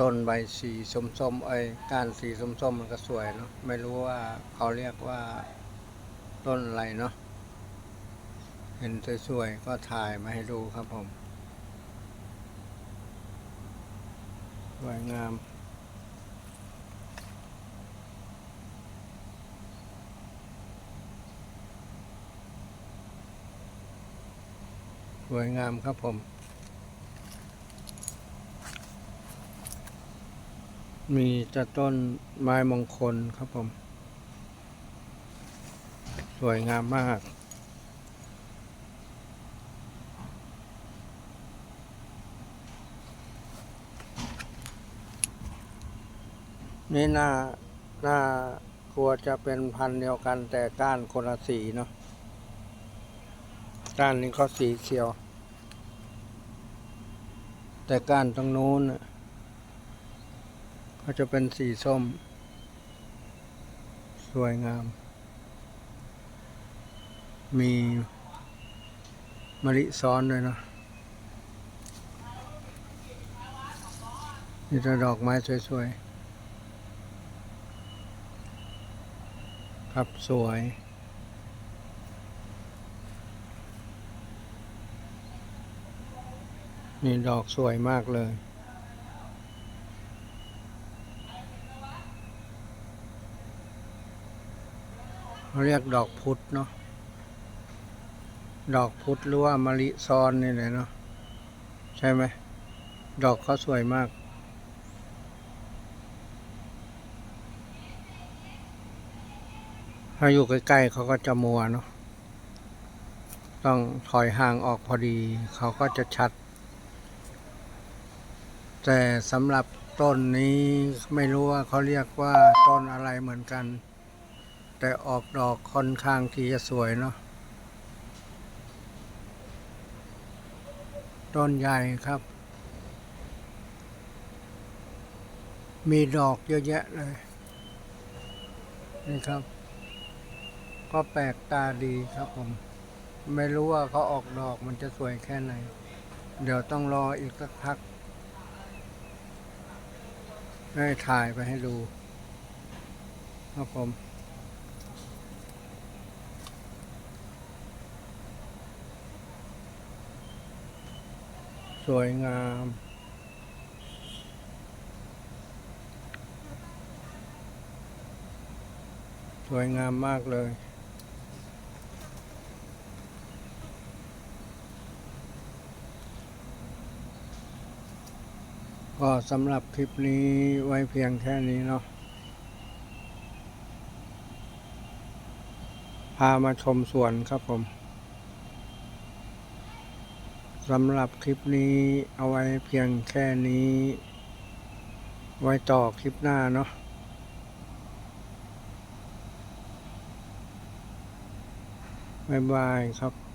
ต้นใบสีส้มๆไอ้ก้านสีส้มๆมันก็สวยเนาะไม่รู้ว่าเขาเรียกว่าต้นอะไรเนาะเห็นสวยๆก็ถ่ายมาให้ดูครับผมสวยงามสวยงามครับผม มีจะต้นไม้มงคลครับผม สวยงามมาก นี่น่า น่ากลัวจะเป็นพันธุ์เดียวกันแต่ก้านคนละสีเนาะก้านนี้เขาสีเขียว แต่ก้านตรงนู้นนะ เขาจะเป็นสีส้ม สวยงาม มีมะลิซ้อนด้วยเนาะนี่จะดอกไม้สวยๆ ครับสวยนี่ดอกสวยมากเลย เขาเรียกดอกพุธเนาะดอกพุธหรือว่ามะลิซอนนี่แหละเนาะใช่ไหมดอกเขาสวยมาก ถ้าอยู่ใกล้ๆเขาก็จะมัวเนาะต้องถอยห่างออกพอดีเขาก็จะชัด แต่สำหรับต้นนี้ไม่รู้ว่าเขาเรียกว่าต้นอะไรเหมือนกัน แต่ออกดอกค่อนข้างที่จะสวยเนาะต้นใหญ่ครับ มีดอกเยอะแยะเลย นี่ครับ ก็แปลกตาดีครับผม ไม่รู้ว่าเขาออกดอกมันจะสวยแค่ไหน เดี๋ยวต้องรออีกสักพักได้ถ่ายไปให้ดูครับผม สวยงาม สวยงามมากเลย ก็สำหรับคลิปนี้ไว้เพียงแค่นี้เนาะพามาชมสวนครับผม สำหรับคลิปนี้เอาไว้เพียงแค่นี้ ไว้ต่อคลิปหน้าเนาะบ๊ายบายครับ